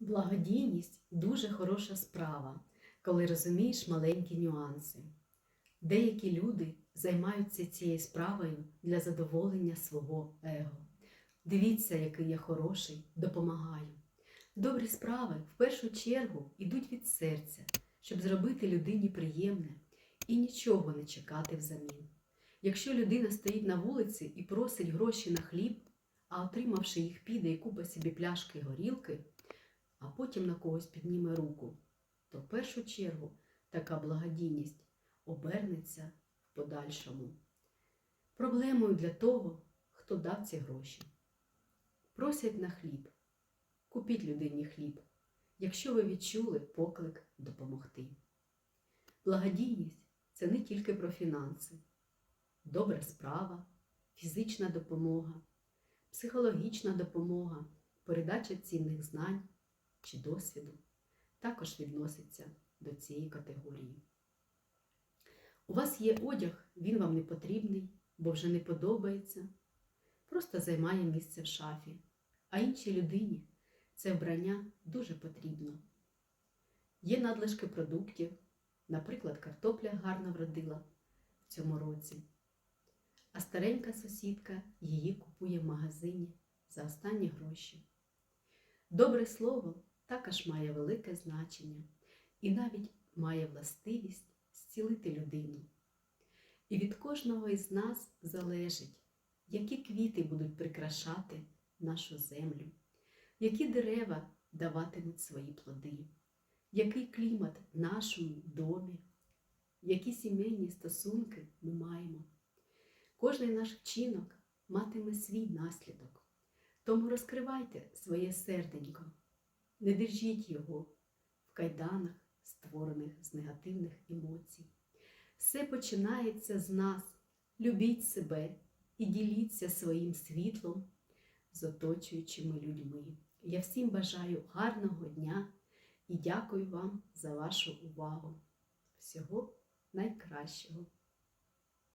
Благодійність дуже хороша справа, коли розумієш маленькі нюанси. Деякі люди займаються цією справою для задоволення свого его. Дивіться, який я хороший, допомагаю. Добрі справи в першу чергу йдуть від серця, щоб зробити людині приємне і нічого не чекати взамін. Якщо людина стоїть на вулиці і просить гроші на хліб, а отримавши їх піде і купить собі пляшки горілки, а потім на когось підніме руку, то в першу чергу така благодійність обернеться в подальшому. Проблемою для того, хто дав ці гроші. Просять на хліб. Купіть людині хліб, якщо ви відчули поклик допомогти. Благодійність це не тільки про фінанси, добра справа, фізична допомога, психологічна допомога, передача цінних знань чи досвіду також відноситься до цієї категорії. У вас є одяг, він вам не потрібний, бо вже не подобається, просто займає місце в шафі, а іншій людині це вбрання дуже потрібно. Є надлишки продуктів, наприклад, картопля гарно вродила в цьому році, а старенька сусідка її купує в магазині за останні гроші. Добре слово також має велике значення і навіть має властивість зцілити людину. І від кожного із нас залежить, які квіти будуть прикрашати нашу землю, які дерева даватимуть свої плоди, який клімат в нашому домі, які сімейні стосунки ми маємо. Кожний наш вчинок матиме свій наслідок. Тому розкривайте своє серденько, не держіть його в кайданах, створених з негативних емоцій. Все починається з нас. Любіть себе і діліться своїм світлом з оточуючими людьми. Я всім бажаю гарного дня і дякую вам за вашу увагу. Всього найкращого!